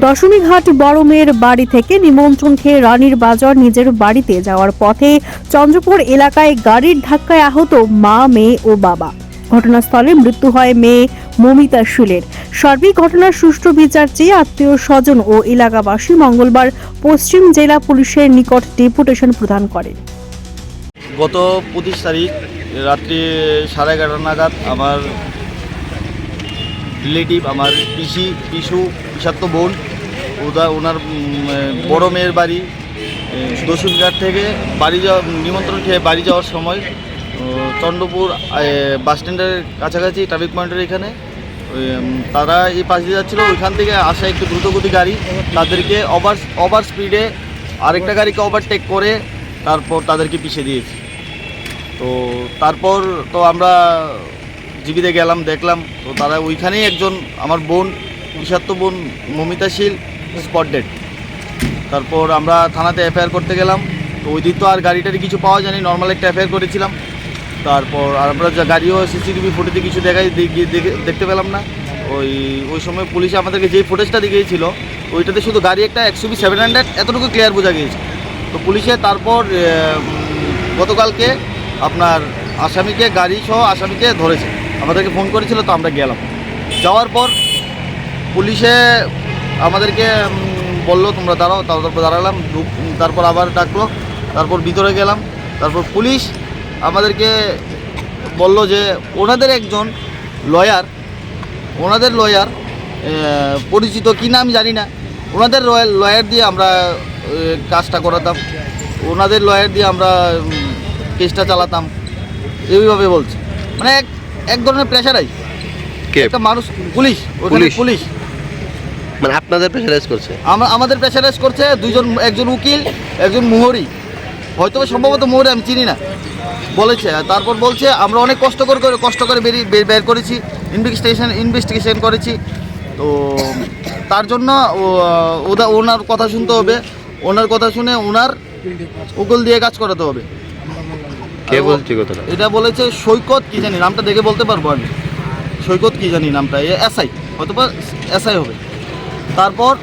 দশমীঘাট বড় মেয়ের বাড়ি থেকে নিমন্ত্রণ খেয়ে রানীর বাজার নিজের বাড়িতে যাওয়ার পথে চন্দ্রপুর এলাকায় গাড়ির ধাক্কায় আহত মা, মেয়ে ও বাবা। ঘটনাস্থলে মৃত্যু হয় মেয়ে মমিতা শুলের। সার্বিক ঘটনার সুষ্ঠু বিচার চেয়ে আত্মীয় স্বজন ও এলাকাবাসী মঙ্গলবার পশ্চিম জেলা পুলিশের নিকট ডেপুটেশন প্রদান করেন। গত পঁচিশ তারিখ রাত্রি সাড়ে এগারোটা নাগাদ আমার রিলেটিভ, আমার পিসি, পিসু পিসাত্ত বোন, ওদা, ওনার বড় মেয়ের বাড়ি দসুরঘাট থেকে বাড়ি যাওয়া, নিমন্ত্রণ খেয়ে বাড়ি যাওয়ার সময় চন্দ্রপুর বাস স্ট্যান্ডের কাছাকাছি ট্রাফিক পয়েন্টের এখানে তারা এই পাশ দিয়ে যাচ্ছিল, ওইখান থেকে আসা একটু দ্রুতগতি গাড়ি, তাদেরকে ওভার ওভার স্পিডে আরেকটা গাড়িকে ওভারটেক করে তারপর তাদেরকে পিছিয়ে দিয়েছি। তো তারপর তো আমরা জীবিতে গেলাম, দেখলাম, তো তারা ওইখানেই একজন আমার বোন বিষাক্ত বোন, মমিতাশীল স্পট ডেট তারপর আমরা থানাতে এফআইআর করতে গেলাম, তো ওই দিন তো আর গাড়িটারি কিছু পাওয়া যায়নি নর্মাল একটা এফআইআর করেছিলাম। তারপর আর আমরা যা গাড়িও সিসিটিভি ফুটেজে কিছু দেখাই দেখি- দেখে- দেখতে পেলাম না। ওই ওই সময় পুলিশে আমাদেরকে যেই ফুটেজটা দেখিয়েছিল, ওইটাতে শুধু গাড়ি একটা একশো বি সেভেন হান্ড্রেড এতটুকু ক্লিয়ার বোঝা গিয়েছে। তো পুলিশে তারপর গতকালকে আপনার আসামিকে গাড়ি সহ আসামিকে ধরেছে। আমাদেরকে ফোন করেছিল, তো আমরা গেলাম। যাওয়ার পর পুলিশে আমাদেরকে বলল, তোমরা দাঁড়াও। তারপর দাঁড়ালাম তারপর আবার ডাকলো, তারপর ভিতরে গেলাম, তারপর পুলিশ আমাদেরকে বলল যে, ওনাদের একজন লয়ার, ওনাদের লয়ার পরিচিত কী নাম জানি না, ওনাদের লয়ার দিয়ে আমরা কাজটা করাতাম। ওনাদের লয়ার দিয়ে আমরা কেসটা চালাতাম। এইভাবে বলছে। মানে এক এক ধরনের প্রেশারাইজ কে? একটা মানুষ পুলিশ ওখানে পুলিশ? পুলিশ। মানে আপনাদের প্রেশারাইজ করছে? আমা- আমাদের প্রেশারাইজ করছে দুইজন একজন উকিল একজন মোহরি। হয়তো সম্ভবত মোহরি আমি চিনি না। বলেছে আর তারপর বলছে আমরা অনেক কষ্ট করে করে- কষ্ট করে বেরিয়ে বের- বের করেছি ইনভেস্টিগেশন ইনভেস্টিগেশন করেছি। তো তার জন্য ও- ওদা ওনার কথা শুনতে হবে। ওনার কথা শুনে ওনার উকিল দিয়ে কাজ করাতে হবে। কে বলছে কথাটা? এটা বলেছে সৈকত কি জানি নামটা দেখে বলতে পারব আমি। সৈকত কি জানি নামটা এসআই হয়তো বা এসআই হবে। তারপর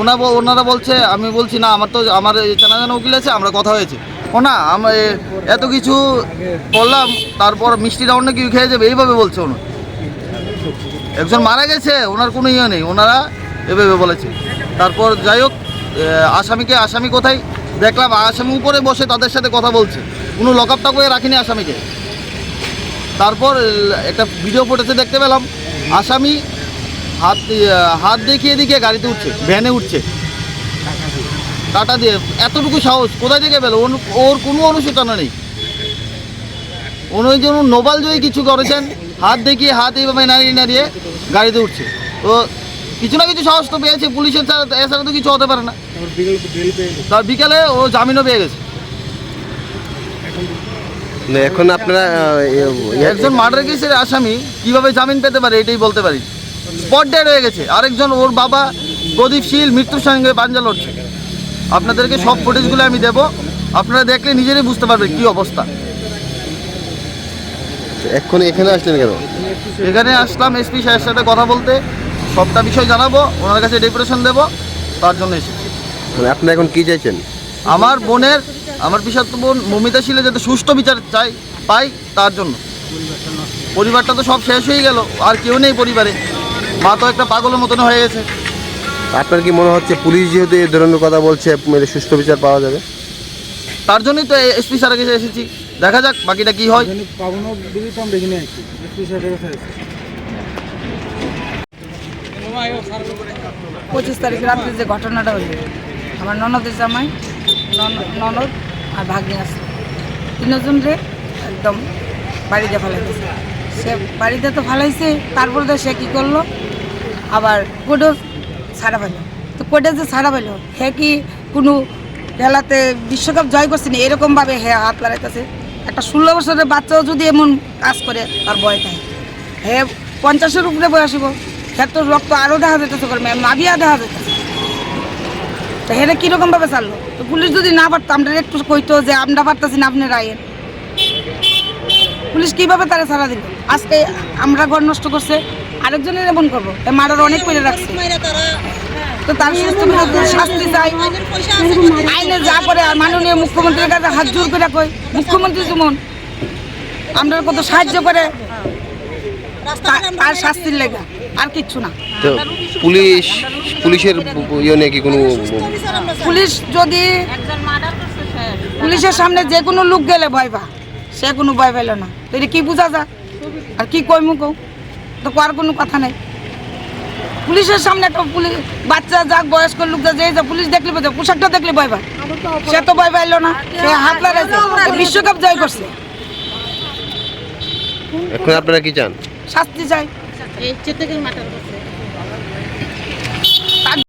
ওনা ওনারা বলছে আমি বলছি না আমার তো আমার চেনা জানা উকিল আছে আমরা কথা হয়েছে। ও না আমরা এত কিছু করলাম তারপর মিষ্টি রাউন্ড নাকি খেয়ে যাবে এইভাবে বলছে ওনার একজন মারা গেছে ওনার কোনো ইয়ে নেই ওনারা এভাবে বলেছে। তারপর যাই হোক আসামিকে আসামি কোথায়? দেখলাম আসামি উপরে বসে তাদের সাথে কথা বলছে। কোনো লক আপটা করে রাখিনি আসামিকে। তারপর একটা ভিডিও ফুটেজে দেখতে পেলাম আসামি হাত হাত দেখিয়ে দিকে গাড়িতে উঠছে ভ্যানে উঠছে। টাটা দিয়ে এতটুকু সাহস কোথায় থেকে পেল? ওর- কোনো অনুশোচনা নেই। উনি যেন নোবাল জয়ী কিছু করেছেন হাত দেখিয়ে হাত এইভাবে নাড়িয়ে নাড়িয়ে গাড়িতে উঠছে। তো কিছু না কিছু সাহস তো পেয়েছে পুলিশের ছাড়া এছাড়া তো কিছু হতে পারে না। তার বিকেলে ও জামিনও পেয়ে গেছে। এখন আপনারা একজন মার্ডার কেসের আসামি কীভাবে জামিন পেতে পারে এটাই বলতে পারি। স্পট ডেড হয়ে গেছে। আরেকজন ওর বাবা প্রদীপ শীল মৃত্যুর সঙ্গে পাঞ্জা লড়ছে। আপনাদেরকে সব ফুটেজগুলো আমি দেব। আপনারা দেখলে নিজেরাই বুঝতে পারবেন কি অবস্থা। এখন এখানে আসলেন কেন? এখানে আসলাম এসপি সাহেবের সাথে কথা বলতে। সবটা বিষয় জানাব। ওনার কাছে ডেপুটেশন দেবো। তার জন্য এসেছি। মানে আপনি এখন কি চাইছেন? আমার বোনের আমার বিষাক্ত বোন মমিতা শিলে যাতে সুষ্ঠু বিচার চাই পাই তার জন্য। পরিবারটা তো সব শেষ হয়ে গেল আর কেউ নেই পরিবারে। মা তো একটা পাগলের মতন হয়ে গেছে। আপনার কি মনে হচ্ছে পুলিশ যেহেতু এই ধরনের কথা বলছে সুস্থ বিচার পাওয়া যাবে? তার জন্যই তো এসপি স্যারের কাছে এসেছি। দেখা যাক বাকিটা কি হয়। পঁচিশ তারিখ রাত্রে যে ঘটনাটা হলো আমার ননদের জামাই ননদ আর ভাগ্নি আছে। তিনজন রে একদম বাড়িতে ফেলাইতেছে সে বাড়িতে তো ফেলাইছে তারপরে তো সে কী করল? আবার কোর্টও ছাড়া পাইল। তো কোর্টে যে ছাড়া পাইল, হে কি কোনো খেলাতে বিশ্বকাপ জয় করছে না? এরকমভাবে হে হাত লাগাইতেছে একটা ষোলো বছরের বাচ্চাও যদি এমন কাজ করে, তার বয় থাকে হে পঞ্চাশের উপরে বয়স হইব, হে তো রক্ত আরও দেখা যেতেছে করে নাভিয়া দেখা যেতেছে তো হেরে কীরকম ভাবে চাললো তো পুলিশ যদি না পারতো, আমরা একটু কইতো যে আমরা পারতেছি না আপনি রায়ের পুলিশ কীভাবে তারা ছাড়া দিল? আজকে আমরা ঘর নষ্ট করছে, আরেকজনের এমন করব। মারার অনেক করে রাখছে। তো তার সুস্থ শাস্তি চাই। আইনে যা করে, আর মাননীয় মুখ্যমন্ত্রীর কাছে হাত জোর করে কই। মুখ্যমন্ত্রী যেমন আমরা কত সাহায্য করে। তা- তার শাস্তির লেগা আর কিচ্ছু না। তো পুলিশ পুলিশের ইয়ে নিয়ে কি কোনো পুলিশ যদি পুলিশের সামনে যে কোনো লোক গেলে ভয় পা সে কোনো ভয় পেল না। তো এটা কি বোঝা যা আর কি কইমু কও? তো আর কোনো কথা নেই। পুলিশের সামনে একটা পুলিশ বাচ্চা যাক বয়স্ক লোক যা যে যা পুলিশ দেখলে বোঝা পোশাকটা দেখলে ভয় পায়। সে তো ভয় পাইলো না। সে হাত লাগাইছে। বিশ্বকাপ জয় করছে। এখন আপনারা কি চান? শাস্তি চাই। এই চেতকের মাথার কাছে